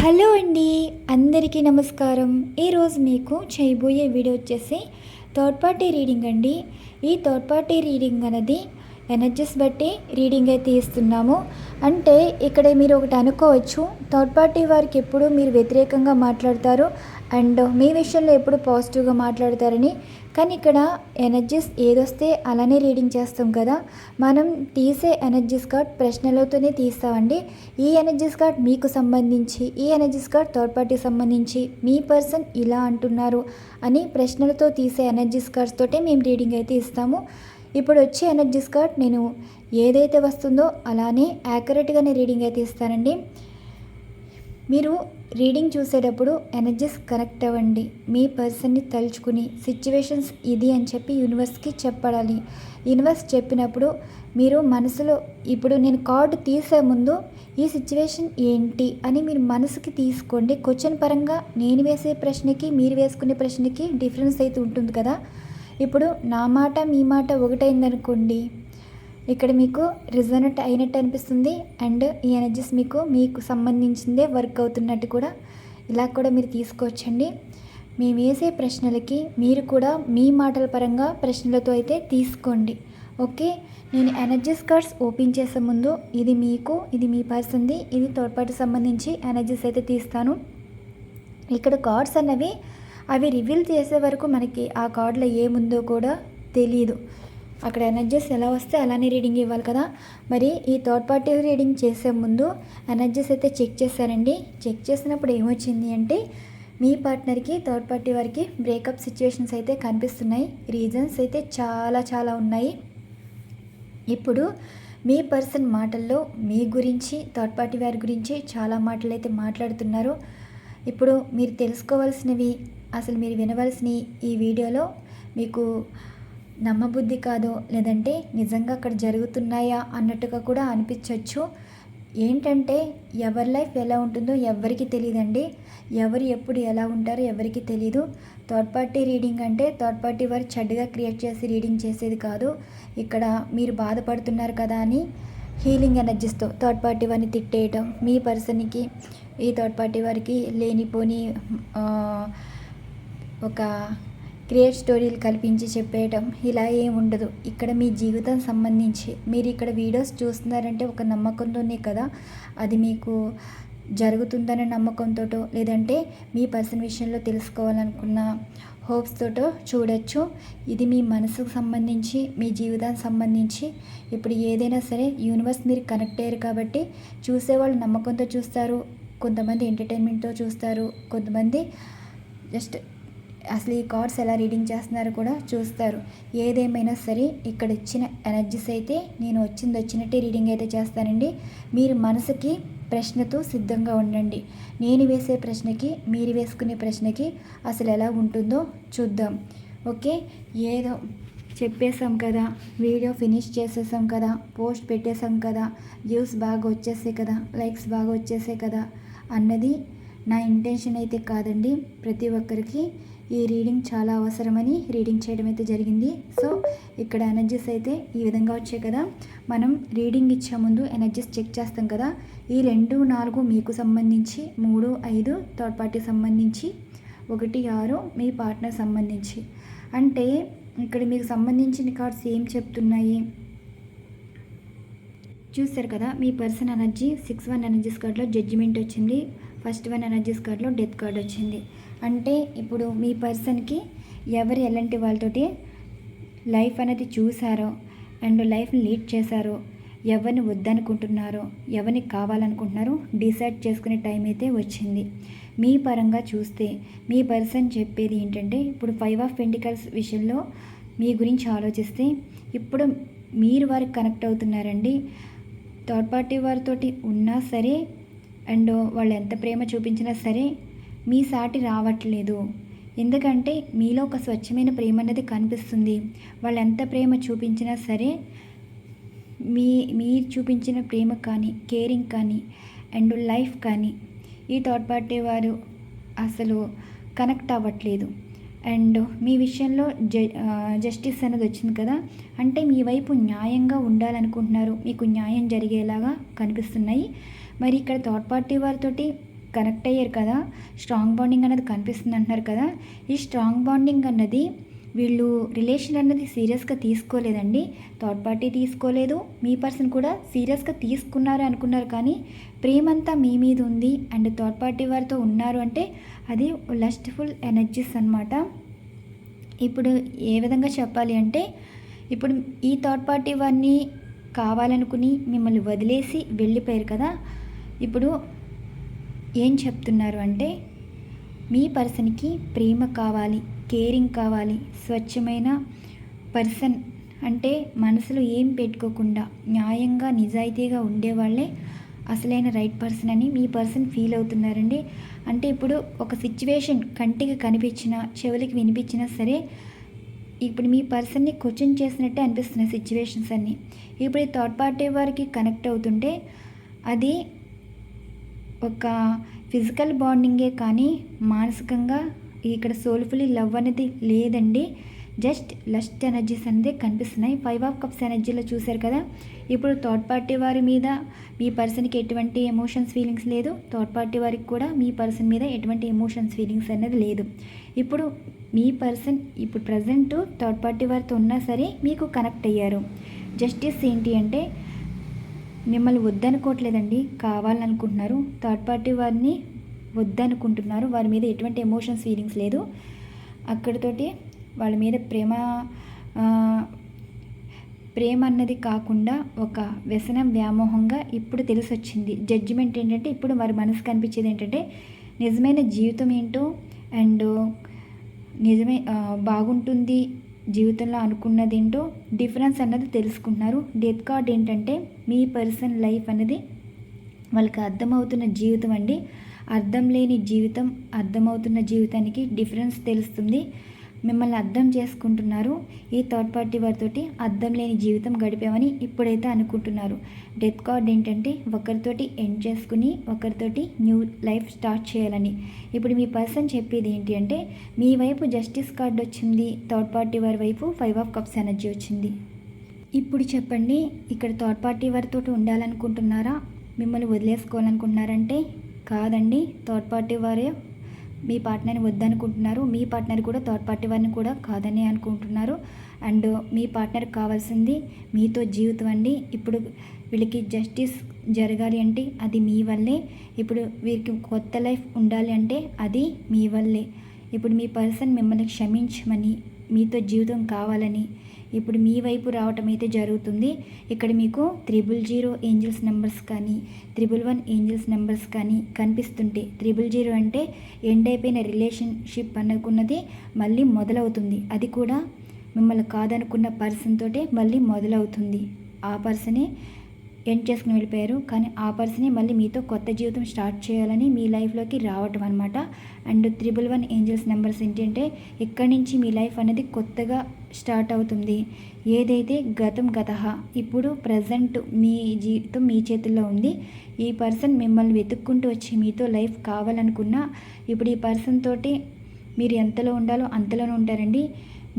Hello అండి అందరికీ నమస్కారం. ఈరోజు మీకు చేయబోయే వీడియో వచ్చేసి థర్డ్ పార్టీ రీడింగ్ అండి. ఈ థర్డ్ పార్టీ రీడింగ్ అనేది ఎనర్జీస్ బట్టి రీడింగ్ అయితే ఇస్తున్నాము. అంటే ఇక్కడ మీరు ఒకటి అనుకోవచ్చు థర్డ్ పార్టీ వారికి ఎప్పుడు మీరు వ్యతిరేకంగా మాట్లాడతారు అండ్ మీ విషయంలో ఎప్పుడు పాజిటివ్గా మాట్లాడతారని కానీ ఇక్కడ ఎనర్జీస్ ఏదొస్తే అలానే రీడింగ్ చేస్తాం కదా. మనం తీసే ఎనర్జీస్ కార్డ్ ప్రశ్నలతోనే తీస్తామండి. ఈ ఎనర్జీస్ కార్డ్ మీకు సంబంధించి ఈ ఎనర్జీస్ కార్డ్ థర్డ్ పార్టీ సంబంధించి మీ పర్సన్ ఇలా అంటున్నారు అని ప్రశ్నలతో తీసే ఎనర్జీస్ కార్డ్స్ తోటే మేము రీడింగ్ అయితే ఇస్తాము. ఇప్పుడు వచ్చే ఎనర్జీస్ కార్డ్ నేను ఏదైతే వస్తుందో అలానే యాక్యురేట్గానే రీడింగ్ అయితే ఇస్తానండి. మీరు రీడింగ్ చూసేటప్పుడు ఎనర్జీస్ కనెక్ట్ అవ్వండి. మీ పర్సన్ని తలుచుకుని సిచ్యువేషన్స్ ఇది అని చెప్పి యూనివర్స్కి చెప్పడాలి యూనివర్స్ చెప్పినప్పుడు మీరు మనసులో ఇప్పుడు నేను కార్డు తీసే ముందు ఈ సిచ్యువేషన్ ఏంటి? అని మీరు మనసుకి తీసుకోండి. క్వశ్చన్ పరంగా నేను వేసే ప్రశ్నకి మీరు వేసుకునే ప్రశ్నకి డిఫరెన్స్ అయితే ఉంటుంది కదా. ఇప్పుడు నా మాట మీ మాట ఒకటైందనుకోండి. ఇక్కడ మీకు రిజనెట్ అయినట్టు అనిపిస్తుంది అండ్ ఈ ఎనర్జీస్ మీకు మీకు సంబంధించిందే వర్క్ అవుతున్నట్టు కూడా ఇలా కూడా మీరు తీసుకోవచ్చండి. మేము వేసే ప్రశ్నలకి మీరు కూడా మీ మాటల పరంగా ప్రశ్నలతో అయితే తీసుకోండి. ఓకే? నేను ఎనర్జీస్ కార్డ్స్ ఓపెన్ చేసే ముందు ఇది మీకు ఇది మీ పర్సన్ది ఇది తోడ్పాటు సంబంధించి ఎనర్జీస్ అయితే తీస్తాను. ఇక్కడ కార్డ్స్ అన్నవి అవి రివీల్ చేసే వరకు మనకి ఆ కార్డులో ఏముందో కూడా తెలియదు అక్కడ ఎనర్జీస్ ఎలా వస్తే అలానే రీడింగ్ ఇవ్వాలి కదా. మరి ఈ థర్డ్ పార్టీ రీడింగ్ చేసే ముందు ఎనర్జీస్ అయితే చెక్ చేశానండి. చెక్ చేసినప్పుడు ఏమొచ్చింది అంటే మీ పార్ట్నర్కి థర్డ్ పార్టీ వారికి బ్రేకప్ సిచ్యువేషన్స్ అయితే కనిపిస్తున్నాయి. రీజన్స్ అయితే చాలా చాలా ఉన్నాయి. ఇప్పుడు మీ పర్సన్ మాటల్లో మీ గురించి థర్డ్ పార్టీ వారి గురించి చాలా మాటలు అయితే మాట్లాడుతున్నారు. ఇప్పుడు మీరు తెలుసుకోవాల్సినవి అసలు మీరు వినవలసినవి ఈ వీడియోలో మీకు నమ్మబుద్ధి కాదో లేదంటే నిజంగా అక్కడ జరుగుతున్నాయా అన్నట్టుగా కూడా అనిపించవచ్చు ఏంటంటే ఎవరి లైఫ్ ఎలా ఉంటుందో ఎవరికి తెలియదండి ఎవరు ఎప్పుడు ఎలా ఉంటారో ఎవరికి తెలియదు థర్డ్ పార్టీ రీడింగ్ అంటే థర్డ్ పార్టీ వారు చెడ్డగా క్రియేట్ చేసి రీడింగ్ చేసేది కాదు. ఇక్కడ మీరు బాధపడుతున్నారు కదా అని హీలింగ్ ఎనర్జీస్తో థర్డ్ పార్టీ వారిని తిట్టేయటం మీ పర్సన్కి ఈ థర్డ్ పార్టీ వారికి లేనిపోని ఒక క్రియేట్ స్టోరీలు కల్పించి చెప్పేయటం ఇలా ఏం ఉండదు. ఇక్కడ మీ జీవితం సంబంధించి. మీరు ఇక్కడ వీడియోస్ చూస్తున్నారంటే ఒక నమ్మకంతోనే కదా? అది మీకు జరుగుతుందనే నమ్మకంతో లేదంటే మీ పర్సన్ విషయంలో తెలుసుకోవాలనుకున్న హోప్స్ తోటో చూడొచ్చు. ఇది మీ మనసుకు సంబంధించి మీ జీవితానికి సంబంధించి. ఇప్పుడు ఏదైనా సరే యూనివర్స్ మీరు కనెక్ట్ అయ్యారు కాబట్టి చూసేవాళ్ళు నమ్మకంతో చూస్తారు కొంతమంది ఎంటర్టైన్మెంట్తో చూస్తారు కొంతమంది జస్ట్ అసలు ఈ కార్డ్స్ ఎలా రీడింగ్ చేస్తున్నారో కూడా చూస్తారు. ఏదేమైనా సరే ఇక్కడ ఇచ్చిన ఎనర్జీస్ అయితే నేను వచ్చింది వచ్చినట్టే రీడింగ్ అయితే చేస్తానండి. మీరు మనసుకి ప్రశ్నతో సిద్ధంగా ఉండండి. నేను వేసే ప్రశ్నకి మీరు వేసుకునే ప్రశ్నకి అసలు ఎలా ఉంటుందో చూద్దాం. ఓకే? ఏదో చెప్పేసాం కదా వీడియో ఫినిష్ చేసేసాం కదా పోస్ట్ పెట్టేసాం కదా వ్యూస్ బాగా వచ్చేసాయి కదా లైక్స్ బాగా వచ్చేసాయి కదా అన్నది నా ఇంటెన్షన్ అయితే కాదండి. ప్రతి ఒక్కరికి ఈ రీడింగ్ చాలా అవసరమని రీడింగ్ చేయడం అయితే జరిగింది. సో ఇక్కడ ఎనర్జీస్ అయితే ఈ విధంగా వచ్చాయి కదా. మనం రీడింగ్ ఇచ్చే ముందు ఎనర్జీస్ చెక్ చేస్తాం కదా. ఈ రెండు నాలుగు మీకు సంబంధించి మూడు ఐదు థర్డ్ పార్టీ సంబంధించి ఒకటి ఆరు మీ పార్ట్నర్ సంబంధించి. అంటే ఇక్కడ మీకు సంబంధించిన కార్డ్స్ ఏం చెప్తున్నాయి? చూస్తారు కదా మీ person energy six one energies కార్డ్లో జడ్జిమెంట్ వచ్చింది. ఫస్ట్ వన్ ఎనర్జీస్ కార్డ్లో డెత్ కార్డ్ వచ్చింది. అంటే ఇప్పుడు మీ పర్సన్కి ఎవరు ఎలాంటి వాళ్ళతోటి లైఫ్ అనేది చూసారో అండ్ లైఫ్ని లీడ్ చేశారో ఎవరిని వద్దనుకుంటున్నారో ఎవరిని కావాలనుకుంటున్నారో డిసైడ్ చేసుకునే టైం అయితే వచ్చింది. మీ పరంగా చూస్తే మీ పర్సన్ చెప్పేది ఏంటంటే ఇప్పుడు ఫైవ్ ఆఫ్ పెంటికల్స్ విషయంలో మీ గురించి ఆలోచిస్తే ఇప్పుడు మీరు వారికి కనెక్ట్ అవుతున్నారండి. థర్డ్ పార్టీ వారితోటి ఉన్నా సరే అండ్ వాళ్ళు ఎంత ప్రేమ చూపించినా సరే మీ సాటి రావట్లేదు. ఎందుకంటే మీలో ఒక స్వచ్ఛమైన ప్రేమ అనేది కనిపిస్తుంది. వాళ్ళు ఎంత ప్రేమ చూపించినా సరే మీ మీరు చూపించిన ప్రేమ కానీ కేరింగ్ కానీ అండ్ లైఫ్ కానీ ఈ థర్డ్ పార్టీ వారు అసలు కనెక్ట్ అవ్వట్లేదు. అండ్ మీ విషయంలో జ జస్టిస్ అనేది వచ్చింది కదా? అంటే మీ వైపు న్యాయంగా ఉండాలనుకుంటున్నారు. మీకు న్యాయం జరిగేలాగా కనిపిస్తున్నాయి. మరి ఇక్కడ థర్డ్ పార్టీ వారితోటి కనెక్ట్ అయ్యారు కదా. స్ట్రాంగ్ బాండింగ్ అనేది కనిపిస్తుంది అంటున్నారు కదా. ఈ స్ట్రాంగ్ బాండింగ్ అన్నది వీళ్ళు రిలేషన్ అన్నది సీరియస్గా తీసుకోలేదండి. థర్డ్ పార్టీ తీసుకోలేదు. మీ పర్సన్ కూడా సీరియస్గా తీసుకున్నారు అనుకున్నారు కానీ ప్రేమంతా మీ మీద ఉంది అండ్ థర్డ్ పార్టీ వారితో ఉన్నారు అంటే అది లస్ట్ఫుల్ ఎనర్జీస్ అనమాట ఇప్పుడు ఏ విధంగా చెప్పాలి అంటే ఇప్పుడు ఈ థర్డ్ పార్టీ వారిని కావాలనుకుని మిమ్మల్ని వదిలేసి వెళ్ళిపోయారు కదా. ఇప్పుడు ఏం చెప్తున్నారు అంటే మీ పర్సన్కి ప్రేమ కావాలి కేరింగ్ కావాలి స్వచ్ఛమైన పర్సన్ అంటే మనసులో ఏం పెట్టుకోకుండా న్యాయంగా నిజాయితీగా ఉండేవాళ్ళే అసలైన రైట్ పర్సన్ అని మీ పర్సన్ ఫీల్ అవుతున్నారండి. అంటే ఇప్పుడు ఒక సిచ్యువేషన్ కంటికి కనిపించినా చెవులకి వినిపించినా సరే ఇప్పుడు మీ పర్సన్ని క్వశ్చన్ చేసినట్టే అనిపిస్తున్నాయి సిచ్యువేషన్స్ అన్నీ. ఇప్పుడు ఈ థర్డ్ పార్టీ వారికి కనెక్ట్ అవుతుంటే అది ఒక ఫిజికల్ బాండింగే కానీ మానసికంగా ఇక్కడ సోల్ఫుల్లీ లవ్ అనేది లేదండి. జస్ట్ లస్ట్ ఎనర్జీస్ అనేది కనిపిస్తున్నాయి. ఫైవ్ ఆఫ్ కప్స్ ఎనర్జీలో చూశారు కదా? ఇప్పుడు థర్డ్ పార్టీ వారి మీద మీ పర్సన్కి ఎటువంటి ఎమోషన్స్ ఫీలింగ్స్ లేదు. థర్డ్ పార్టీ వారికి కూడా మీ పర్సన్ మీద ఎటువంటి ఎమోషన్స్ ఫీలింగ్స్ అనేది లేదు. ఇప్పుడు మీ పర్సన్ ఇప్పుడు ప్రజెంట్ థర్డ్ పార్టీ వారితో ఉన్నా సరే మీకు కనెక్ట్ అయ్యారు. జస్టిస్ ఏంటి అంటే మిమ్మల్ని వద్దనుకోవట్లేదండి. కావాలనుకుంటున్నారు. థర్డ్ పార్టీ వారిని వద్దనుకుంటున్నారు. వారి మీద ఎటువంటి ఎమోషన్స్ ఫీలింగ్స్ లేదు. అక్కడితోటి వాళ్ళ మీద ప్రేమ ప్రేమ అన్నది కాకుండా ఒక వ్యసనం వ్యామోహంగా ఇప్పుడు తెలిసొచ్చింది. జడ్జిమెంట్ ఏంటంటే ఇప్పుడు వారి మనసు కనిపించేది ఏంటంటే నిజమైన జీవితం ఏంటో అండ్ నిజమే బాగుంటుంది జీవితంలో అనుకున్నది ఏంటో డిఫరెన్స్ అన్నది తెలుసుకుంటున్నారు. డెత్ కార్డ్ ఏంటంటే మీ పర్సన్ లైఫ్ అనేది వాళ్ళకి అర్థమవుతున్న జీవితం అండి. అర్థం లేని జీవితం అర్థమవుతున్న జీవితానికి డిఫరెన్స్ తెలుస్తుంది. మిమ్మల్ని అర్థం చేసుకుంటున్నారు. ఈ థర్డ్ పార్టీ వారితోటి అర్థం లేని జీవితం గడిపామని ఇప్పుడైతే అనుకుంటున్నారు. డెత్ కార్డ్ ఏంటంటే ఒకరితోటి ఎండ్ చేసుకుని ఒకరితోటి న్యూ లైఫ్ స్టార్ట్ చేయాలని. ఇప్పుడు మీ పర్సన్ చెప్పేది ఏంటి అంటే మీ వైపు జస్టిస్ కార్డ్ వచ్చింది థర్డ్ పార్టీ వారి వైపు ఫైవ్ ఆఫ్ కప్స్ ఎనర్జీ వచ్చింది. ఇప్పుడు చెప్పండి ఇక్కడ థర్డ్ పార్టీ వారితో ఉండాలనుకుంటున్నారా? మిమ్మల్ని వదిలేసుకోవాలనుకుంటున్నారంటే కాదండి థర్డ్ పార్టీ వారే మీ పార్ట్నర్ని వద్దనుకుంటున్నారు మీ పార్ట్నర్ కూడా థర్డ్ పార్టీ వారిని కూడా కాదని అనుకుంటున్నారు. అండ్ మీ పార్ట్నర్ కావాల్సింది మీతో జీవితం అండి. ఇప్పుడు వీళ్ళకి జస్టిస్ జరగాలి అంటే అది మీ వల్లే. ఇప్పుడు వీరికి కొత్త లైఫ్ ఉండాలి అంటే అది మీ వల్లే. ఇప్పుడు మీ పర్సన్ మిమ్మల్ని క్షమించమని మీతో జీవితం కావాలని ఇప్పుడు మీ వైపు రావటం అయితే జరుగుతుంది. ఇక్కడ మీకు త్రిబుల్ జీరో ఏంజిల్స్ నెంబర్స్ కానీ త్రిబుల్ వన్ ఏంజిల్స్ నెంబర్స్ కానీ కనిపిస్తుంటే త్రిబుల్ జీరో అంటే ఎండ్ అయిపోయిన రిలేషన్షిప్ అనుకున్నది మళ్ళీ మొదలవుతుంది. అది కూడా మిమ్మల్ని కాదనుకున్న పర్సన్ తోటే మళ్ళీ మొదలవుతుంది. ఆ పర్సనే ఎండ్ చేసుకుని వెళ్ళిపోయారు. కానీ ఆ పర్సనే మళ్ళీ మీతో కొత్త జీవితం స్టార్ట్ చేయాలని మీ లైఫ్లోకి రావటం అనమాట and triple one angels numbers ఏంటంటే ఇక్కడి నుంచి మీ లైఫ్ అనేది కొత్తగా స్టార్ట్ అవుతుంది. ఏదైతే గతం గత ఇప్పుడు ప్రజెంట్ మీ జీవితం మీ చేతుల్లో ఉంది. ఈ పర్సన్ మిమ్మల్ని వెతుక్కుంటూ వచ్చి మీతో లైఫ్ కావాలనుకున్నా ఇప్పుడు ఈ పర్సన్ తోటి మీరు ఎంతలో ఉండాలో అంతలోనే ఉంటారండి.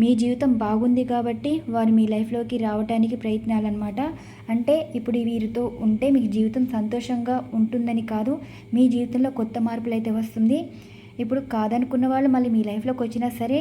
మీ జీవితం బాగుంది కాబట్టి వారు మీ లైఫ్లోకి రావడానికి ప్రయత్నాలన్నమాట. అంటే ఇప్పుడు వీరితో ఉంటే మీకు జీవితం సంతోషంగా ఉంటుందని కాదు మీ జీవితంలో కొత్త మార్పులు అయితే వస్తుంది. ఇప్పుడు కాదనుకున్న వాళ్ళు మళ్ళీ మీ లైఫ్లోకి వచ్చినా సరే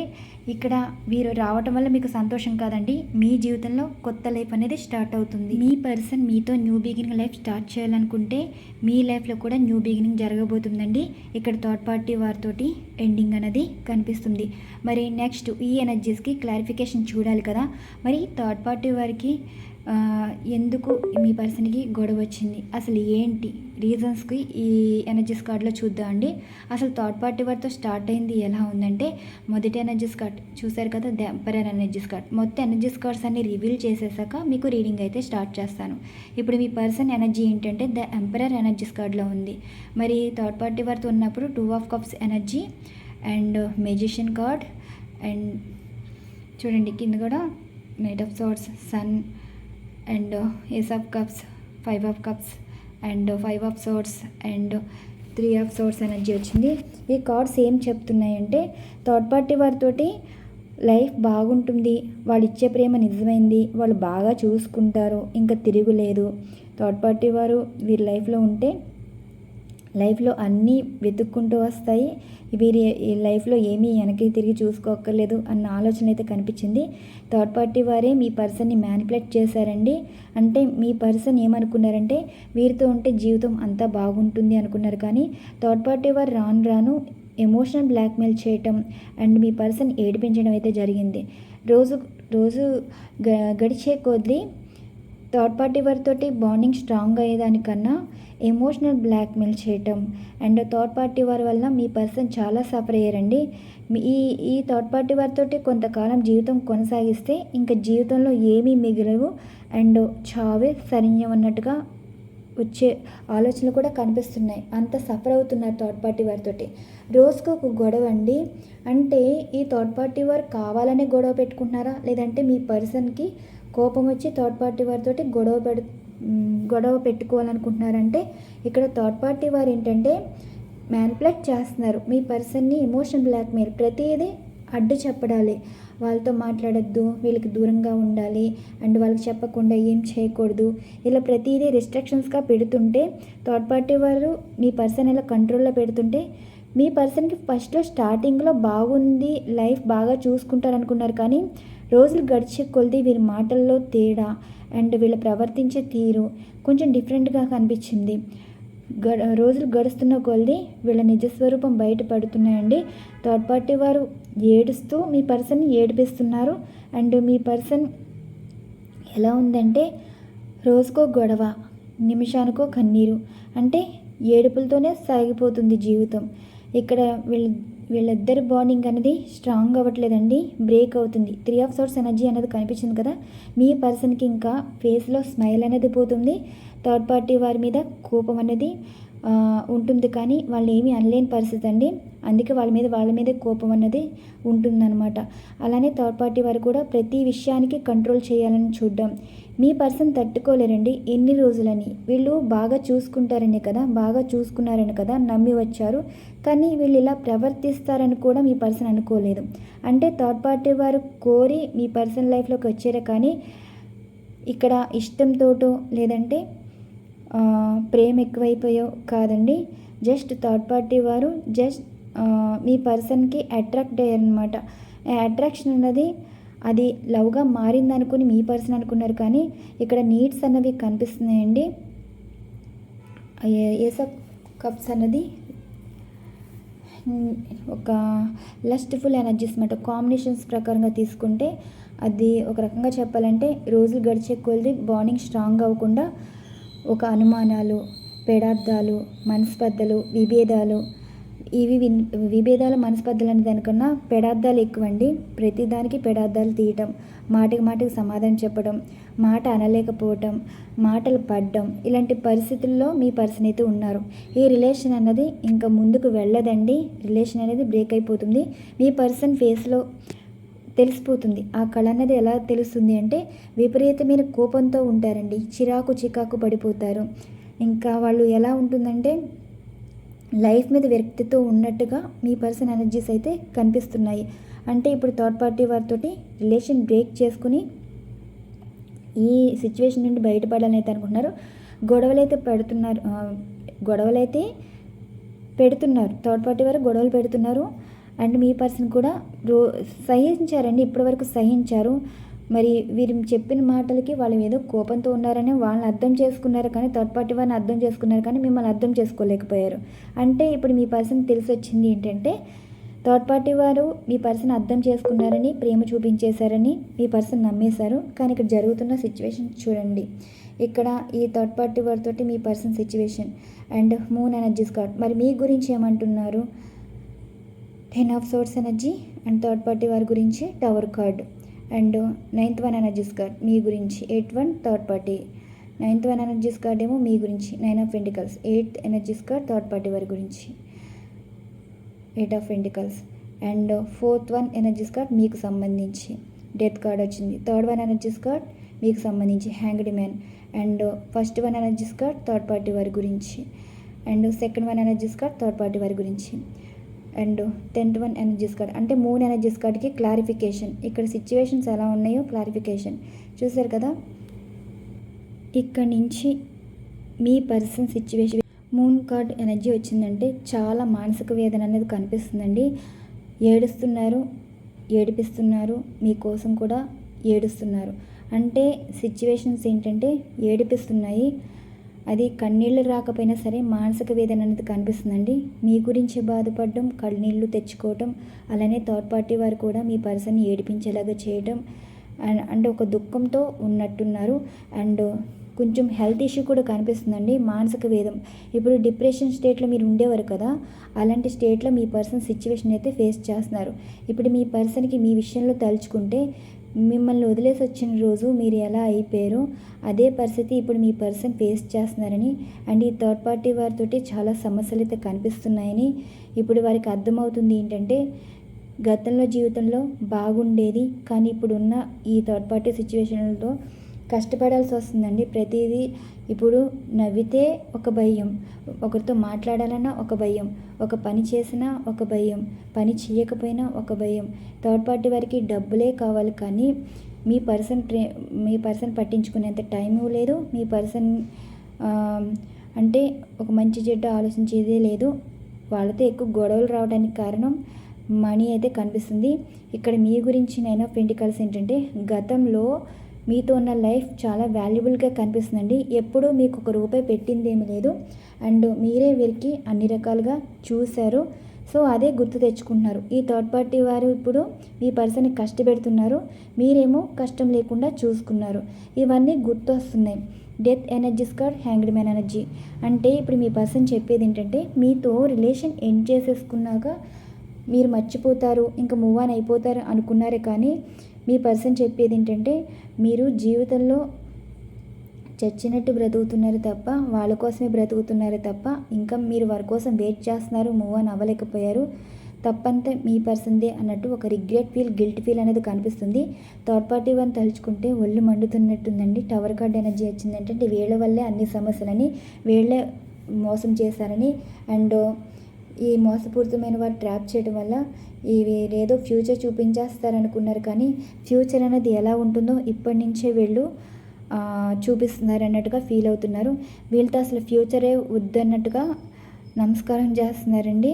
ఇక్కడ వీరు రావటం వల్ల మీకు సంతోషం కాదండి. మీ జీవితంలో కొత్త లైఫ్ అనేది స్టార్ట్ అవుతుంది. మీ పర్సన్ మీతో న్యూ బిగినింగ్ లైఫ్ స్టార్ట్ చేయాలనుకుంటే మీ లైఫ్లో కూడా న్యూ బిగినింగ్ జరగబోతుందండి. ఇక్కడ థర్డ్ పార్టీ వారితోటి ఎండింగ్ అనేది కనిపిస్తుంది. మరి నెక్స్ట్ ఈ ఎనర్జీస్కి క్లారిఫికేషన్ చూడాలి కదా. మరి థర్డ్ పార్టీ వారికి ఎందుకు మీ పర్సన్కి గొడవ వచ్చింది? అసలు ఏంటి? రీజన్స్కి ఈ ఎనర్జీస్ కార్డ్లో చూద్దాం అండి. అసలు థర్డ్ పార్టీ వారితో స్టార్ట్ అయింది ఎలా ఉందంటే మొదటి ఎనర్జీస్ కార్డ్ చూశారు కదా దెంపరర్ ఎనర్జీస్ కార్డ్ మొత్తం ఎనర్జీస్ కార్డ్స్ అన్ని రివీల్ చేసేసాక మీకు రీడింగ్ అయితే స్టార్ట్ చేస్తాను. ఇప్పుడు మీ పర్సన్ ఎనర్జీ ఏంటంటే ద ఎంపరర్ ఎనర్జీస్ కార్డ్లో ఉంది. మరి థర్డ్ పార్టీ వారితో ఉన్నప్పుడు two of cups energy and magician card and చూడండి కింద కూడా knight of swords sun and ace of cups five of cups and five of swords and three of swords energy వచ్చింది. ఈ కార్డ్స్ ఏం చెప్తున్నాయంటే third party వారితోటి life బాగుంటుంది. వాళ్ళు ఇచ్చే ప్రేమ నిజమైంది. వాళ్ళు బాగా చూసుకుంటారు. ఇంకా తిరుగులేదు. థర్డ్ పార్టీ వారు వీరి లైఫ్లో ఉంటే లైఫ్లో అన్నీ వెతుక్కుంటూ వస్తాయి. వీరి లైఫ్లో ఏమీ వెనక్కి తిరిగి చూసుకోక్కర్లేదు అన్న ఆలోచన అయితే కనిపించింది. థర్డ్ పార్టీ వారే మీ పర్సన్ని మ్యానిపులేట్ చేశారండి. అంటే మీ పర్సన్ ఏమనుకున్నారంటే వీరితో ఉంటే జీవితం అంతా బాగుంటుంది అనుకున్నారు. కానీ థర్డ్ పార్టీ వారు రాను రాను ఎమోషనల్ బ్లాక్మెయిల్ చేయటం అండ్ మీ పర్సన్ ఏడిపించడం అయితే జరిగింది. రోజు రోజు గ గడిచే కొద్దీ థర్డ్ పార్టీ వారితోటి బాండింగ్ స్ట్రాంగ్ అయ్యేదానికన్నా ఎమోషనల్ బ్లాక్మెయిల్ చేయటం అండ్ థర్డ్ పార్టీ వారి వల్ల మీ పర్సన్ చాలా సఫర్ అయ్యారండి. ఈ ఈ థర్డ్ పార్టీ వారితోటి కొంతకాలం జీవితం కొనసాగిస్తే ఇంకా జీవితంలో ఏమీ మిగలవు అండ్ చావే సరైన అన్నట్టుగా వచ్చే ఆలోచనలు కూడా కనిపిస్తున్నాయి. అంత సఫర్ అవుతున్నారు థర్డ్ పార్టీ వారితోటి. రోజుకు ఒక గొడవ అండి. అంటే ఈ థర్డ్ పార్టీ వారు కావాలనే గొడవ పెట్టుకుంటున్నారా? లేదంటే మీ పర్సన్కి కోపం వచ్చి థర్డ్ పార్టీ వారితోటి గొడవ పెడు గొడవ పెట్టుకోవాలనుకుంటున్నారంటే ఇక్కడ థర్డ్ పార్టీ వారు ఏంటంటే మ్యానిపులేట్ చేస్తున్నారు. మీ పర్సన్ని ఎమోషన్ బ్లాక్మెయిల్ ప్రతిదీ అడ్డు చెప్పడాలి. వాళ్ళతో మాట్లాడద్దు వీళ్ళకి దూరంగా ఉండాలి అండ్ వాళ్ళకి చెప్పకుండా ఏం చేయకూడదు. ఇలా ప్రతిదీ రిస్ట్రిక్షన్స్గా పెడుతుంటే థర్డ్ పార్టీ వారు మీ పర్సన్ ఇలా కంట్రోల్లో పెడుతుంటే మీ పర్సన్కి ఫస్ట్లో స్టార్టింగ్లో బాగుంది లైఫ్ బాగా చూసుకుంటారు అనుకున్నారు కానీ రోజులు గడిచే కొలిది వీరి మాటల్లో తేడా అండ్ వీళ్ళ ప్రవర్తించే తీరు కొంచెం డిఫరెంట్గా కనిపించింది. గ రోజులు గడుస్తున్న కొలిది వీళ్ళ నిజస్వరూపం బయటపడుతున్నాయండి. థర్డ్ పార్టీ వారు ఏడుస్తూ మీ పర్సన్ని ఏడిపిస్తున్నారు అండ్ మీ పర్సన్ ఎలా ఉందంటే రోజుకో గొడవ నిమిషానికో కన్నీరు అంటే ఏడుపులతోనే సాగిపోతుంది జీవితం. ఇక్కడ వీళ్ళ వీళ్ళిద్దరి బాండింగ్ అనేది స్ట్రాంగ్ అవ్వట్లేదండి బ్రేక్ అవుతుంది. త్రీ ఆఫ్ సోర్స్ ఎనర్జీ అనేది కనిపించింది కదా? మీ పర్సన్కి ఇంకా ఫేస్లో స్మైల్ అనేది పోతుంది. థర్డ్ పార్టీ వారి మీద కోపం అనేది ఉంటుంది కానీ వాళ్ళు ఏమీ అనలేని పరిస్థితి అండి. అందుకే వాళ్ళ మీద వాళ్ళ మీద కోపం అన్నది ఉంటుందన్నమాట. అలానే థర్డ్ పార్టీ వారు కూడా ప్రతి విషయానికి కంట్రోల్ చేయాలని చూడడం. మీ పర్సన్ తట్టుకోలేరండి ఎన్ని రోజులని. వీళ్ళు బాగా చూసుకుంటారని కదా బాగా చూసుకున్నారని కదా నమ్మి వచ్చారు. కానీ వీళ్ళు ఇలా ప్రవర్తిస్తారని కూడా మీ పర్సన్ అనుకోలేదు. అంటే థర్డ్ పార్టీ వారు కోరి మీ పర్సన్ లైఫ్లోకి వచ్చారు కానీ ఇక్కడ ఇష్టంతోటో లేదంటే ప్రేమ ఎక్కువైపోయో కాదండి. జస్ట్ థర్డ్ పార్టీ వారు జస్ట్ మీ పర్సన్కి అట్రాక్ట్ అయ్యారనమాట అట్రాక్షన్ అన్నది అది లవ్గా మారింది అనుకుని మీ పర్సన్ అనుకున్నారు కానీ ఇక్కడ నీడ్స్ అన్నవి కనిపిస్తున్నాయండి. ఏస్ ఆఫ్ కప్స్ అన్నది ఒక లస్ట్ఫుల్ ఎనర్జీస్ అనమాట కాంబినేషన్స్ ప్రకారంగా తీసుకుంటే అది ఒక రకంగా చెప్పాలంటే రోజులు గడిచే కొలిది బాండింగ్ స్ట్రాంగ్ అవ్వకుండా ఒక అనుమానాలు పెడార్థాలు మనస్పర్ధలు విభేదాలు. ఇవి విన్ విభేదాలు మనస్పర్ధలు అనే దానికన్నా పెడార్థాలు ఎక్కువండి. ప్రతిదానికి పెడార్థాలు తీయటం మాటికి మాటకి సమాధానం చెప్పడం మాట అనలేకపోవటం మాటలు పడ్డం ఇలాంటి పరిస్థితుల్లో మీ పర్సన్ అయితే ఉన్నారు. ఈ రిలేషన్ అన్నది ఇంకా ముందుకు వెళ్ళదండి. రిలేషన్ అనేది బ్రేక్ అయిపోతుంది. మీ పర్సన్ ఫేస్లో తెలిసిపోతుంది. ఆ కళ అనేది ఎలా తెలుస్తుంది అంటే విపరీతమైన కోపంతో ఉంటారండి. చిరాకు చికాకు పడిపోతారు. ఇంకా వాళ్ళు ఎలా ఉంటుందంటే లైఫ్ మీద వ్యక్తితో ఉన్నట్టుగా మీ పర్సన్ ఎనర్జీస్ అయితే కనిపిస్తున్నాయి. అంటే ఇప్పుడు థర్డ్ పార్టీ వారితో రిలేషన్ బ్రేక్ చేసుకుని ఈ సిచ్యువేషన్ నుండి బయటపడాలని అయితే అనుకుంటున్నారు. గొడవలు అయితే పెడుతున్నారు గొడవలైతే గొడవలు అయితే పెడుతున్నారు. థర్డ్ పార్టీ వారు గొడవలు పెడుతున్నారు. అండ్ మీ పర్సన్ కూడా రో సహించారండి. ఇప్పటివరకు సహించారు. మరి వీరు చెప్పిన మాటలకి వాళ్ళు ఏదో కోపంతో ఉన్నారని వాళ్ళని అర్థం చేసుకున్నారు కానీ థర్డ్ పార్టీ వారిని అర్థం చేసుకున్నారు కానీ మిమ్మల్ని అర్థం చేసుకోలేకపోయారు. అంటే ఇప్పుడు మీ పర్సన్ తెలిసి వచ్చింది ఏంటంటే థర్డ్ పార్టీ వారు మీ పర్సన్ అర్థం చేసుకున్నారని ప్రేమ చూపించేశారని మీ పర్సన్ నమ్మేశారు. కానీ ఇక్కడ జరుగుతున్న సిచ్యువేషన్ చూడండి. ఇక్కడ ఈ థర్డ్ పార్టీ వారితోటి మీ person situation and moon energies card మరి మీ గురించి ఏమంటున్నారు? Ten of swords energy and third party వారి గురించి tower card and ninth one energies card మీ గురించి eight one third party ninth one energies card ఏమో మీ గురించి nine of pentacles eighth energies card third party వారి గురించి eight of pentacles and fourth one energies card మీకు సంబంధించి death card వచ్చింది. Third one energies card మీకు సంబంధించి hanged man and first one energies card third party వారి గురించి and second one energies card third party వారి గురించి. And tenth one energies card. అంటే మూన్ ఎనర్జీస్ కార్డ్కి క్లారిఫికేషన్. ఇక్కడ సిచ్యువేషన్స్ ఎలా ఉన్నాయో క్లారిఫికేషన్. చూసారు కదా? ఇక్కడ నుంచి మీ person situation. Moon card energy వచ్చిందంటే చాలా మానసిక వేదన అనేది కనిపిస్తుందండి. ఏడుస్తున్నారు ఏడిపిస్తున్నారు మీకోసం కూడా ఏడుస్తున్నారు. అంటే సిచ్యువేషన్స్ ఏంటంటే ఏడిపిస్తున్నాయి. అది కన్నీళ్ళు రాకపోయినా సరే మానసిక వేదన అనేది కనిపిస్తుందండి. మీ గురించి బాధపడడం కన్నీళ్ళు తెచ్చుకోవటం అలానే థర్డ్ పార్టీ వారు కూడా మీ పర్సన్ని ఏడిపించేలాగా చేయటం అండ్ అంటే ఒక దుఃఖంతో ఉన్నట్టున్నారు. అండ్ కొంచెం హెల్త్ ఇష్యూ కూడా కనిపిస్తుందండి మానసిక వేదం. ఇప్పుడు డిప్రెషన్ స్టేట్లో మీరు ఉండేవారు కదా అలాంటి స్టేట్లో మీ పర్సన్ సిచ్యువేషన్ అయితే ఫేస్ చేస్తున్నారు. ఇప్పుడు మీ పర్సన్కి మీ విషయంలో తలుచుకుంటే మిమ్మల్ని వదిలేసి వచ్చిన రోజు మీరు ఎలా అయిపోయారో అదే పరిస్థితి ఇప్పుడు మీ పర్సన్ ఫేస్ చేస్తున్నారని అండ్ ఈ థర్డ్ పార్టీ వారితోటి చాలా సమస్యలు అయితే కనిపిస్తున్నాయని ఇప్పుడు వారికి అర్థమవుతుంది ఏంటంటే గతంలో జీవితంలో బాగుండేది కానీ ఇప్పుడున్న ఈ థర్డ్ పార్టీ సిచ్యువేషన్లతో కష్టపడాల్సి వస్తుందండి. ప్రతిదీ ఇప్పుడు నవ్వితే ఒక భయం ఒకరితో మాట్లాడాలన్నా ఒక భయం ఒక పని చేసినా ఒక భయం పని చేయకపోయినా ఒక భయం. థర్డ్ పార్టీ వారికి డబ్బులే కావాలి కానీ మీ పర్సన్ ప్రే మీ పర్సన్ పట్టించుకునేంత టైము లేదు. మీ పర్సన్ అంటే ఒక మంచి చెడ్డ ఆలోచించేదే లేదు. వాళ్ళతో ఎక్కువ గొడవలు రావడానికి కారణం మనీ అయితే కనిపిస్తుంది. ఇక్కడ మీ గురించి నేను పెంటికల్స్ ఏంటంటే గతంలో మీతో ఉన్న లైఫ్ చాలా వాల్యుబుల్గా కనిపిస్తుందండి. ఎప్పుడూ మీకు ఒక రూపాయి పెట్టింది ఏమి లేదు. అండ్ మీరే వీరికి అన్ని రకాలుగా చూశారు. సో అదే గుర్తు తెచ్చుకుంటున్నారు. ఈ థర్డ్ పార్టీ వారు ఇప్పుడు మీ పర్సన్ని కష్టపెడుతున్నారు. మీరేమో కష్టం లేకుండా చూసుకున్నారు. ఇవన్నీ గుర్తు వస్తున్నాయి death energies card hanged man energy. అంటే ఇప్పుడు మీ పర్సన్ చెప్పేది ఏంటంటే మీతో రిలేషన్ ఎండ్ చేసేసుకున్నాక మీరు మర్చిపోతారు ఇంకా మూవ్ ఆన్ అయిపోతారు అనుకున్నారే కానీ మీ పర్సన్ చెప్పేది ఏంటంటే మీరు జీవితంలో చచ్చినట్టు బ్రతుకుతున్నారు తప్ప వాళ్ళ కోసమే బ్రతుకుతున్నారు తప్ప ఇంకా మీరు వారి కోసం వెయిట్ చేస్తున్నారు మూవ్ అని అవ్వలేకపోయారు తప్పంతా మీ పర్సన్దే అన్నట్టు ఒక రిగ్రెట్ ఫీల్ గిల్ట్ ఫీల్ అనేది కనిపిస్తుంది. థర్డ్ పార్టీ వన్ తలుచుకుంటే ఒళ్ళు మండుతున్నట్టుందండి. టవర్ కార్డ్ ఎనర్జీ వచ్చింది ఏంటంటే వీళ్ళ వల్లే అన్ని సమస్యలని వీళ్ళే మోసం చేశారని అండ్ ఈ మోసపూరితమైన వారు ట్రాప్ చేయడం వల్ల ఏదో ఫ్యూచర్ చూపించేస్తారనుకున్నారు కానీ ఫ్యూచర్ అనేది ఎలా ఉంటుందో ఇప్పటి నుంచే వీళ్ళు చూపిస్తున్నారు అన్నట్టుగా ఫీల్ అవుతున్నారు. వీళ్ళతో అసలు ఫ్యూచరే వద్దన్నట్టుగా నమస్కారం చేస్తున్నారండి.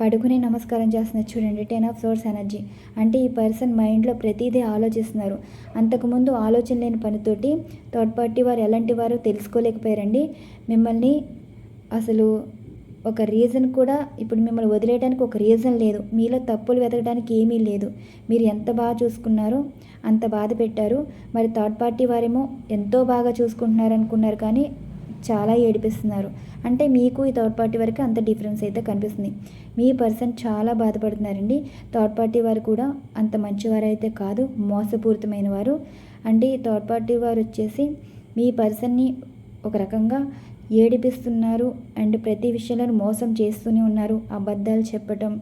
పడుకుని నమస్కారం చేస్తున్నారు చూడండి టెన్ ఆఫ్ సోర్స్ ఎనర్జీ అంటే ఈ పర్సన్ మైండ్లో ప్రతిదీ ఆలోచిస్తున్నారు. అంతకుముందు ఆలోచన లేని పనితోటి థర్డ్ పార్టీ వారు ఎలాంటి వారు తెలుసుకోలేకపోయారండి. మిమ్మల్ని అసలు ఒక రీజన్ కూడా ఇప్పుడు మిమ్మల్ని వదిలేయడానికి ఒక రీజన్ లేదు. మీలో తప్పులు వెతకడానికి ఏమీ లేదు. మీరు ఎంత బాగా చూసుకున్నారో అంత బాధ పెట్టారు. మరి థర్డ్ పార్టీ వారేమో ఎంతో బాగా చూసుకుంటున్నారు అనుకున్నారు కానీ చాలా ఏడిపిస్తున్నారు. అంటే మీకు ఈ థర్డ్ పార్టీ వరకు అంత డిఫరెన్స్ అయితే కనిపిస్తుంది. మీ పర్సన్ చాలా బాధపడుతున్నారండి. థర్డ్ పార్టీ వారు కూడా అంత మంచివారు అయితే కాదు. మోసపూరితమైన వారు అంటే ఈ థర్డ్ పార్టీ వారు వచ్చేసి మీ పర్సన్ని ఒక రకంగా ఏడిపిస్తున్నారు అండ్ ప్రతి విషయంలో మోసం చేస్తూనే ఉన్నారు. అబద్ధాలు చెప్పటం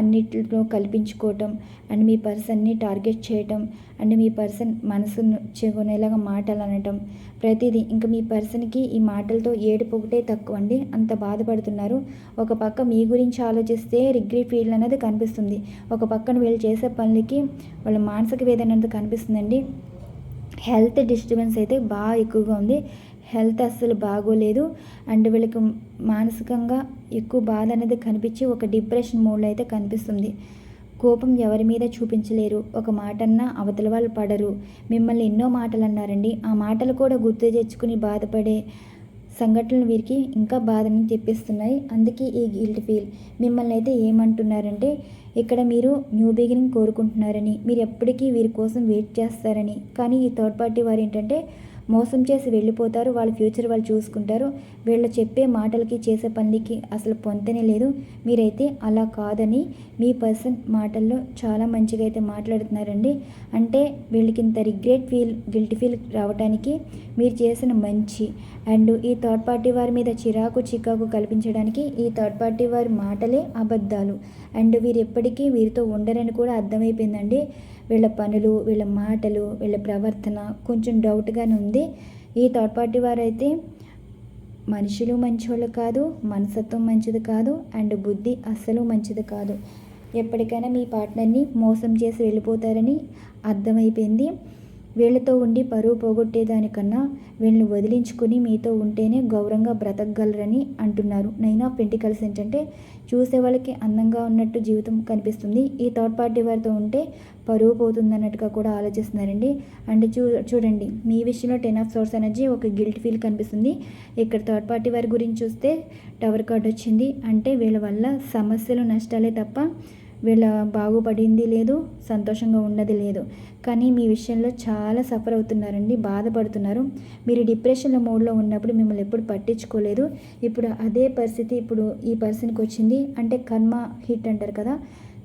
అన్నిటిలో కల్పించుకోవటం అండ్ మీ పర్సన్ని టార్గెట్ చేయటం అండ్ మీ పర్సన్ మనసును చెగునేలాగా మాటలు అనటం ప్రతిదీ. ఇంకా మీ పర్సన్కి ఈ మాటలతో ఏడుపు ఒకటే తక్కువ అండి. అంత బాధపడుతున్నారు. ఒక పక్క మీ గురించి ఆలోచిస్తే రిగ్రెట్ ఫీల్ అనేది కనిపిస్తుంది. ఒక పక్కన వీళ్ళు చేసే పనులకి వాళ్ళ మానసిక వేదన అనేది కనిపిస్తుందండి. హెల్త్ డిస్టర్బెన్స్ అయితే బాగా ఎక్కువగా ఉంది. హెల్త్ అస్సలు బాగోలేదు. అండ్ వీళ్ళకి మానసికంగా ఎక్కువ బాధ అనేది కనిపించి ఒక డిప్రెషన్ మూడ్లో అయితే కనిపిస్తుంది. కోపం ఎవరి మీద చూపించలేరు. ఒక మాట అన్నా అవతల వాళ్ళు పడరు. మిమ్మల్ని ఎన్నో మాటలు అన్నారండి. ఆ మాటలు కూడా గుర్తు తెచ్చుకుని బాధపడే సంఘటనలు వీరికి ఇంకా బాధని తెప్పిస్తున్నాయి. అందుకే ఈ గిల్ట్ ఫీల్. మిమ్మల్ని అయితే ఏమంటున్నారంటే ఇక్కడ మీరు న్యూ బిగినింగ్ కోరుకుంటున్నారని మీరు ఎప్పటికీ వీరి కోసం వెయిట్ చేస్తారని. కానీ ఈ థర్డ్ పార్టీ వారు ఏంటంటే మోసం చేసి వెళ్ళిపోతారు వాళ్ళ ఫ్యూచర్ వాళ్ళు చూసుకుంటారు. వీళ్ళు చెప్పే మాటలకి చేసే పనికి అసలు పొంతనే లేదు. మీరైతే అలా కాదని మీ పర్సన్ మాటల్లో చాలా మంచిగా అయితే మాట్లాడుతున్నారండి. అంటే వీళ్ళకి ఇంత రిగ్రెట్ ఫీల్ గిల్టీ ఫీల్ రావడానికి మీరు చేసిన మంచి అండ్ ఈ థర్డ్ పార్టీ వారి మీద చిరాకు చికాకు కల్పించడానికి ఈ థర్డ్ పార్టీ వారి మాటలే అబద్ధాలు. అండ్ వీరు ఎప్పటికీ వీరితో ఉండరని కూడా అర్థమైపోయిందండి. వీళ్ళ పనులు వీళ్ళ మాటలు వీళ్ళ ప్రవర్తన కొంచెం డౌట్గానే ఉంది. ఈ థర్డ్ పార్టీ వారైతే మనుషులు మంచోళ్ళు కాదు మనసత్వం మంచిది కాదు అండ్ బుద్ధి అస్సలు మంచిది కాదు. ఎప్పటికైనా మీ పార్ట్నర్ని మోసం చేసి వెళ్ళిపోతారని అర్థమైపోయింది. వీళ్ళతో ఉండి పరువు పోగొట్టేదానికన్నా వీళ్ళని వదిలించుకుని మీతో ఉంటేనే గౌరవంగా బ్రతకగలరని అంటున్నారు. నైనా పెంటికల్స్ ఏంటంటే చూసే వాళ్ళకి అందంగా ఉన్నట్టు జీవితం కనిపిస్తుంది. ఈ థర్డ్ పార్టీ వారితో ఉంటే పరువు పోతుంది అన్నట్టుగా కూడా ఆలోచిస్తున్నారండి. అండ్ చూ చూడండి మీ విషయంలో టెన్ ఆఫ్ సోర్స్ ఎనర్జీ ఒక గిల్ట్ ఫీల్ కనిపిస్తుంది. ఇక్కడ థర్డ్ పార్టీ వారి గురించి చూస్తే టవర్ కార్డ్ వచ్చింది. అంటే వీళ్ళ వల్ల సమస్యలు నష్టాలే తప్ప వీళ్ళ బాగుపడింది లేదు సంతోషంగా ఉన్నది లేదు. కానీ మీ విషయంలో చాలా సఫర్ అవుతున్నారండి బాధపడుతున్నారు. మీరు డిప్రెషన్లో మోడ్లో ఉన్నప్పుడు మిమ్మల్ని ఎప్పుడు పట్టించుకోలేదు. ఇప్పుడు అదే పరిస్థితి ఇప్పుడు ఈ పర్సన్కి వచ్చింది. అంటే కర్మ హిట్ అంటారు కదా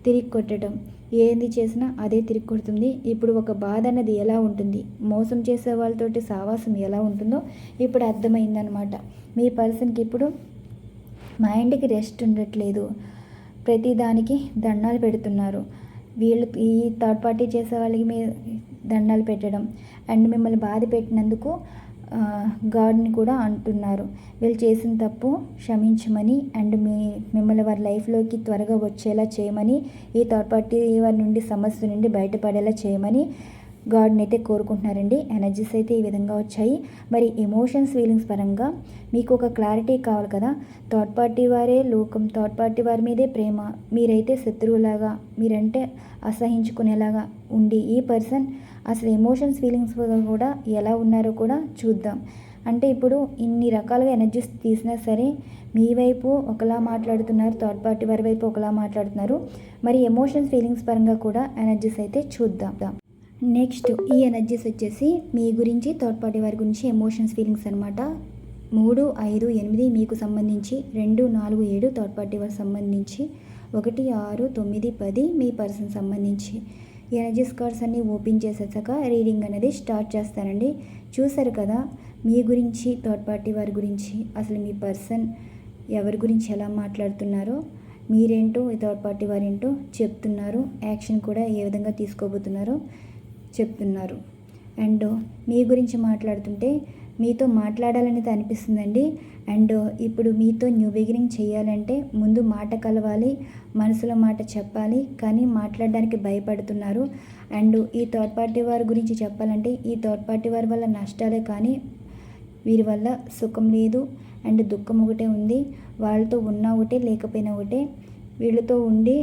తిరిగి కొట్టడం. ఏంది చేసినా అదే తిరిగి కొడుతుంది. ఇప్పుడు ఒక బాధ అన్నది ఎలా ఉంటుంది? మోసం చేసే వాళ్ళతోటి సావాసం ఎలా ఉంటుందో ఇప్పుడు అర్థమైందనమాట మీ పర్సన్కి ఇప్పుడు మైండ్కి రెస్ట్ ఉండట్లేదు. ప్రతిదానికి దండాలు పెడుతున్నారు. వీళ్ళు ఈ థర్డ్ పార్టీ చేసే వాళ్ళకి మీ దండాలు పెట్టడం అండ్ మిమ్మల్ని బాధ పెట్టినందుకు గాడ్ని కూడా అంటున్నారు. వీళ్ళు చేసిన తప్పు క్షమించమని అండ్ మీ మిమ్మల్ని వారి లైఫ్లోకి త్వరగా వచ్చేలా చేయమని ఈ థర్డ్ పార్టీ వారి నుండి సమస్య నుండి బయటపడేలా చేయమని గాడ్ని అయితే కోరుకుంటున్నారండి. ఎనర్జీస్ అయితే ఈ విధంగా వచ్చాయి. మరి ఎమోషన్స్ ఫీలింగ్స్ పరంగా మీకు ఒక క్లారిటీ కావాలి కదా. థర్డ్ పార్టీ వారే లోకం థర్డ్ పార్టీ వారి మీదే ప్రేమ. మీరైతే శత్రువులాగా మీరంటే అసహించుకునేలాగా ఉండి ఈ పర్సన్ అసలు ఎమోషన్స్ ఫీలింగ్స్ కూడా ఎలా ఉన్నారో కూడా చూద్దాం. అంటే ఇప్పుడు ఇన్ని రకాలుగా ఎనర్జీస్ తీసినా సరే మీ వైపు ఒకలా మాట్లాడుతున్నారు థర్డ్ పార్టీ వారి వైపు ఒకలా మాట్లాడుతున్నారు. మరి ఎమోషన్స్ ఫీలింగ్స్ పరంగా కూడా ఎనర్జీస్ అయితే చూద్దాం. నెక్స్ట్ ఈ ఎనర్జీస్ వచ్చేసి మీ గురించి థర్డ్ పార్టీ వారి గురించి ఎమోషన్స్ ఫీలింగ్స్ అనమాట మూడు ఐదు ఎనిమిది మీకు సంబంధించి రెండు నాలుగు ఏడు థర్డ్ పార్టీ వారికి సంబంధించి ఒకటి ఆరు తొమ్మిది పది మీ పర్సన్ సంబంధించి. ఎనర్జీస్ కార్డ్స్ అన్నీ ఓపెన్ చేసేసాక రీడింగ్ అనేది స్టార్ట్ చేస్తానండి. చూసారు కదా మీ గురించి థర్డ్ పార్టీ వారి గురించి అసలు మీ పర్సన్ ఎవరి గురించి ఎలా మాట్లాడుతున్నారో మీరేంటో థర్డ్ పార్టీ వారేంటో చెప్తున్నారు యాక్షన్ కూడా ఏ విధంగా తీసుకోబోతున్నారో చెప్తున్నారు. అండ్ మీ గురించి మాట్లాడుతుంటే మీతో మాట్లాడాలనేది అనిపిస్తుందండి. అండ్ ఇప్పుడు మీతో న్యూ బిగినింగ్ చేయాలంటే ముందు మాట కలవాలి మనసులో మాట చెప్పాలి కానీ మాట్లాడడానికి భయపడుతున్నారు. అండ్ ఈ థర్డ్ పార్టీ వారి గురించి చెప్పాలంటే ఈ థర్డ్ పార్టీ వారి వల్ల నష్టాలే కానీ వీరి వల్ల సుఖం లేదు అండ్ దుఃఖం ఒకటే ఉంది. వాళ్ళతో ఉన్నా ఒకటే లేకపోయినా ఒకటే వీళ్ళతో ఉండి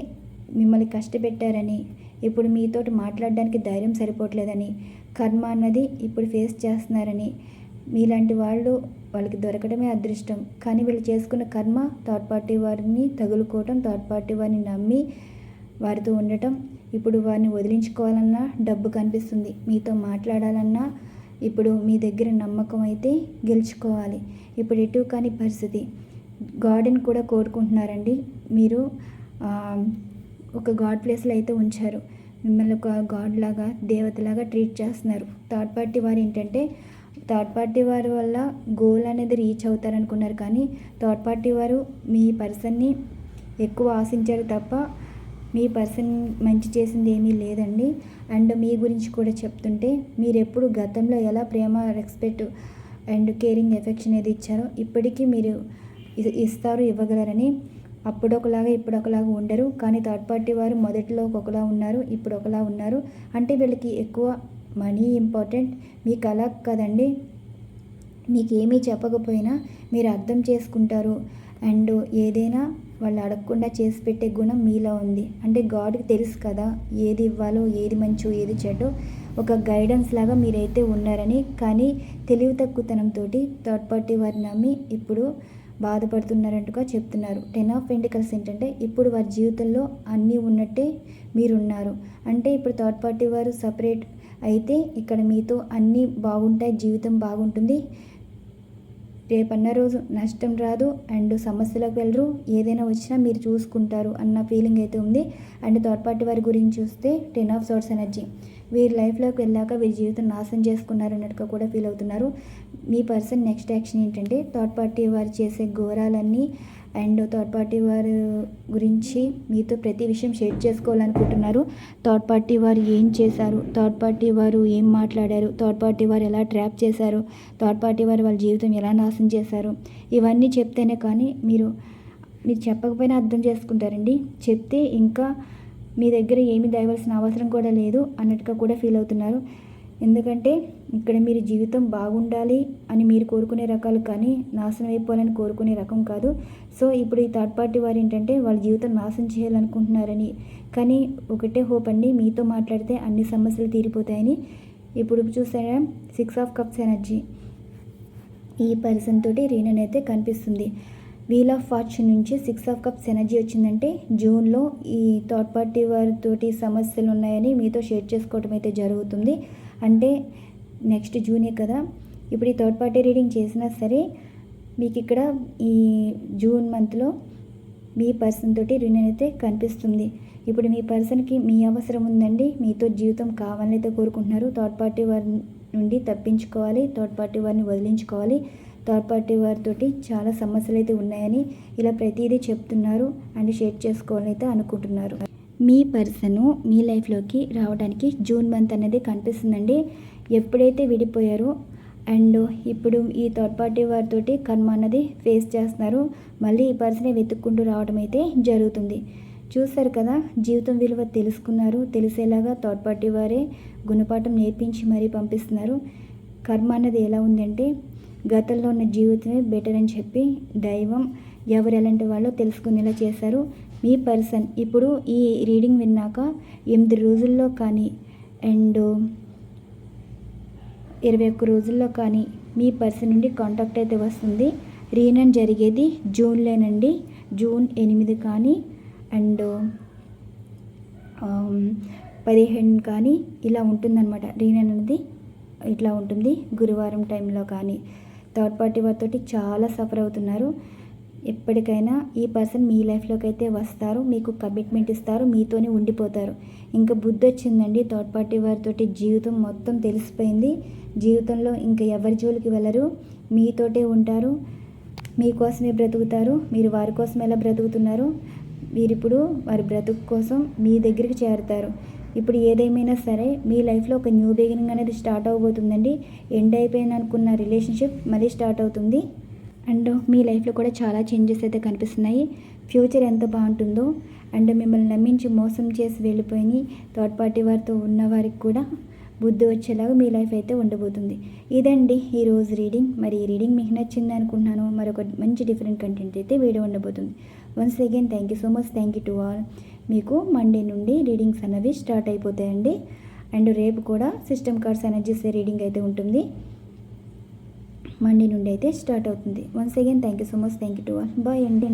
మిమ్మల్ని కష్టపెట్టారని ఇప్పుడు మీతోటి మాట్లాడడానికి ధైర్యం సరిపోవట్లేదని కర్మ అన్నది ఇప్పుడు ఫేస్ చేస్తున్నారని. మీలాంటి వాళ్ళు వాళ్ళకి దొరకడమే అదృష్టం. కానీ వీళ్ళు చేసుకున్న కర్మ థర్డ్ పార్టీ వారిని తగులుకోవటం థర్డ్ పార్టీ వారిని నమ్మి వారితో ఉండటం ఇప్పుడు వారిని వదిలించుకోవాలన్నా డబ్బు కనిపిస్తుంది. మీతో మాట్లాడాలన్నా ఇప్పుడు మీ దగ్గర నమ్మకం అయితే గెలుచుకోవాలి. ఇప్పుడు ఎటు కాని పరిస్థితి. గార్డెన్ కూడా కోరుకుంటున్నారండి. మీరు ఒక గాడ్ ప్లేస్లో అయితే ఉంచారు. మిమ్మల్ని ఒక గాడ్ లాగా దేవతలాగా ట్రీట్ చేస్తున్నారు. థర్డ్ పార్టీ వారు ఏంటంటే థర్డ్ పార్టీ వారి వల్ల గోల్ అనేది రీచ్ అవుతారు అనుకున్నారు కానీ థర్డ్ పార్టీ వారు మీ పర్సన్ని ఎక్కువ ఆశించారు తప్ప మీ పర్సన్ మంచి చేసింది ఏమీ లేదండి. అండ్ మీ గురించి కూడా చెప్తుంటే మీరు ఎప్పుడు గతంలో ఎలా ప్రేమ రెస్పెక్ట్ అండ్ కేరింగ్ ఎఫెక్షన్ ఏది ఇచ్చారో ఇప్పటికీ మీరు ఇస్తారు ఇవ్వగలరని అప్పుడు ఒకలాగా ఇప్పుడు ఒకలాగా ఉండరు. కానీ థర్డ్ పార్టీ వారు మొదట్లో ఒకలా ఉన్నారు ఇప్పుడు ఒకలా ఉన్నారు. అంటే వీళ్ళకి ఎక్కువ మనీ ఇంపార్టెంట్ మీకు అలా కదండి. మీకు ఏమీ చెప్పకపోయినా మీరు అర్థం చేసుకుంటారు. అండ్ ఏదైనా వాళ్ళు అడగకుండా చేసి పెట్టే గుణం మీలో ఉంది. అంటే గాడ్కి తెలుసు కదా ఏది ఇవ్వాలో ఏది మంచో ఏది చెడ్డో. ఒక గైడెన్స్ లాగా మీరైతే ఉన్నారని. కానీ తెలివి తక్కువతనంతో థర్డ్ పార్టీ వారిని నమ్మి ఇప్పుడు బాధపడుతున్నారంటుగా చెప్తున్నారు. టెన్ ఆఫ్ పెంటికల్స్ ఏంటంటే ఇప్పుడు వారి జీవితంలో అన్నీ ఉన్నట్టే మీరున్నారు. అంటే ఇప్పుడు థర్డ్ పార్టీ వారు సపరేట్ అయితే ఇక్కడ మీతో అన్నీ బాగుంటాయి జీవితం బాగుంటుంది. రేపన్న రోజు నష్టం రాదు అండ్ సమస్యలకు వెళ్ళరు. ఏదైనా వచ్చినా మీరు చూసుకుంటారు అన్న ఫీలింగ్ అయితే ఉంది. అండ్ థర్డ్ పార్టీ వారి గురించి చూస్తే టెన్ ఆఫ్ సోర్స్ ఎనర్జీ. వీరి లైఫ్లోకి వెళ్ళాక వీరి జీవితం నాశనం చేసుకున్నారు అన్నట్టుగా కూడా ఫీల్ అవుతున్నారు. మీ పర్సన్ నెక్స్ట్ యాక్షన్ ఏంటంటే థర్డ్ పార్టీ వారు చేసే ఘోరాలన్నీ అండ్ థర్డ్ పార్టీ వారు గురించి మీతో ప్రతి విషయం షేర్ చేసుకోవాలనుకుంటున్నారు. థర్డ్ పార్టీ వారు ఏం చేశారు? థర్డ్ పార్టీ వారు ఏం మాట్లాడారు? థర్డ్ పార్టీ వారు ఎలా ట్రాప్ చేశారు? థర్డ్ పార్టీ వారు వాళ్ళ జీవితం ఎలా నాశనం చేశారు? ఇవన్నీ చెప్తేనే కానీ మీరు మీరు చెప్పకపోయినా అర్థం చేసుకుంటారండి. చెప్తే ఇంకా మీ దగ్గర ఏమి దయవలసిన అవసరం కూడా లేదు అన్నట్టుగా కూడా ఫీల్ అవుతున్నారు. ఎందుకంటే ఇక్కడ మీరు జీవితం బాగుండాలి అని మీరు కోరుకునే రకాలు కానీ నాశనం అయిపోవాలని కోరుకునే రకం కాదు. సో ఇప్పుడు ఈ థర్డ్ పార్టీ వారు ఏంటంటే వాళ్ళ జీవితం నాశనం చేయాలనుకుంటున్నారని. కానీ ఒకటే హోప్ అండి మీతో మాట్లాడితే అన్ని సమస్యలు తీరిపోతాయని. ఇప్పుడు చూసారా సిక్స్ ఆఫ్ కప్స్ ఎనర్జీ ఈ పర్సన్ తోటి రీనన్ అయితే కనిపిస్తుంది. వీల్ ఆఫ్ ఫార్చ్యూన్ నుంచి సిక్స్ ఆఫ్ కప్స్ ఎనర్జీ వచ్చిందంటే జూన్లో ఈ థర్డ్ పార్టీ వారితోటి సమస్యలు ఉన్నాయని మీతో షేర్ చేసుకోవడం అయితే జరుగుతుంది. అంటే నెక్స్ట్ జూనే కదా. ఇప్పుడు ఈ థర్డ్ పార్టీ రీడింగ్ చేసినా సరే మీకు ఇక్కడ ఈ జూన్ మంత్లో మీ పర్సన్ తోటి రీనన్ అయితే కనిపిస్తుంది. ఇప్పుడు మీ పర్సన్కి మీ అవసరం ఉందండి. మీతో జీవితం కావాలని అయితే కోరుకుంటున్నారు. థర్డ్ పార్టీ వారి నుండి తప్పించుకోవాలి. థర్డ్ పార్టీ వారిని వదిలించుకోవాలి. థర్డ్ పార్టీ వారితోటి చాలా సమస్యలు అయితే ఉన్నాయని ఇలా ప్రతిదీ చెప్తున్నారు అండ్ షేర్ చేసుకోవాలని అయితే అనుకుంటున్నారు. మీ పర్సన్ మీ లైఫ్లోకి రావడానికి జూన్ మంత్ అనేది కనిపిస్తుందండి. ఎప్పుడైతే విడిపోయారో అండ్ ఇప్పుడు ఈ థర్డ్ పార్టీ వారితోటి కర్మ అన్నది ఫేస్ చేస్తున్నారు. మళ్ళీ ఈ పర్సనే వెతుక్కుంటూ రావడం అయితే జరుగుతుంది. చూశారు కదా జీవితం విలువ తెలుసుకున్నారు. తెలిసేలాగా థర్డ్ పార్టీ వారే గుణపాఠం నేర్పించి మరీ పంపిస్తున్నారు. కర్మ అన్నది ఎలా ఉందంటే గతంలో ఉన్న జీవితమే బెటర్ అని చెప్పి దైవం ఎవరు ఎలాంటి వాళ్ళో తెలుసుకునేలా చేశారు. మీ పర్సన్ ఇప్పుడు ఈ రీడింగ్ విన్నాక ఎనిమిది రోజుల్లో కానీ అండ్ ఇరవై ఒక్క రోజుల్లో కానీ మీ పర్సన్ నుండి కాంటాక్ట్ అయితే వస్తుంది. రీనన్ జరిగేది జూన్లోనండి జూన్ ఎనిమిది కానీ అండ్ పదిహేను కానీ ఇలా ఉంటుందన్నమాట. రీనన్ అనేది ఇట్లా ఉంటుంది. గురువారం టైంలో కానీ థర్డ్ పార్టీ వారితోటి చాలా సఫర్ అవుతున్నారు. ఎప్పటికైనా ఈ పర్సన్ మీ లైఫ్లోకి అయితే వస్తారు మీకు కమిట్మెంట్ ఇస్తారు మీతోనే ఉండిపోతారు. ఇంకా బుద్ధి వచ్చిందండి థర్డ్ పార్టీ వారితోటి జీవితం మొత్తం తెలిసిపోయింది. జీవితంలో ఇంకా ఎవరి జోలికి వెళ్ళరు మీతోటే ఉంటారు మీకోసమే బ్రతుకుతారు మీరు వారి కోసం ఎలా బ్రతుకుతున్నారు మీరు ఇప్పుడు వారి బ్రతుకు కోసం మీ దగ్గరికి చేరుతారు. ఇప్పుడు ఏదేమైనా సరే మీ లైఫ్లో ఒక న్యూ బిగినింగ్ అనేది స్టార్ట్ అవబోతుందండి. ఎండ్ అయిపోయింది అనుకున్న రిలేషన్షిప్ మళ్ళీ స్టార్ట్ అవుతుంది. అండ్ మీ లైఫ్లో కూడా చాలా చేంజెస్ అయితే కనిపిస్తున్నాయి. ఫ్యూచర్ ఎంత బాగుంటుందో అండ్ మిమ్మల్ని నమ్మించి మోసం చేసి వెళ్ళిపోయి థర్డ్ పార్టీ వారితో ఉన్న వారికి కూడా బుద్ధి వచ్చేలాగా మీ లైఫ్ అయితే ఉండబోతుంది. ఇదండి ఈరోజు రీడింగ్. మరి ఈ రీడింగ్ మీకు నచ్చింది అనుకుంటున్నాను. మరొక మంచి డిఫరెంట్ కంటెంట్ అయితే వీడియో ఉండబోతుంది. Once again thank you so much. Thank you to all. మీకు మండే నుండి రీడింగ్స్ అనేవి స్టార్ట్ అయిపోతాయండి. అండ్ రేపు కూడా సిస్టమ్ కార్డ్స్ ఎనర్జీస్ రీడింగ్ అయితే ఉంటుంది. మండే నుండి అయితే స్టార్ట్ అవుతుంది. Once again thank you so much thank you to all bye అండి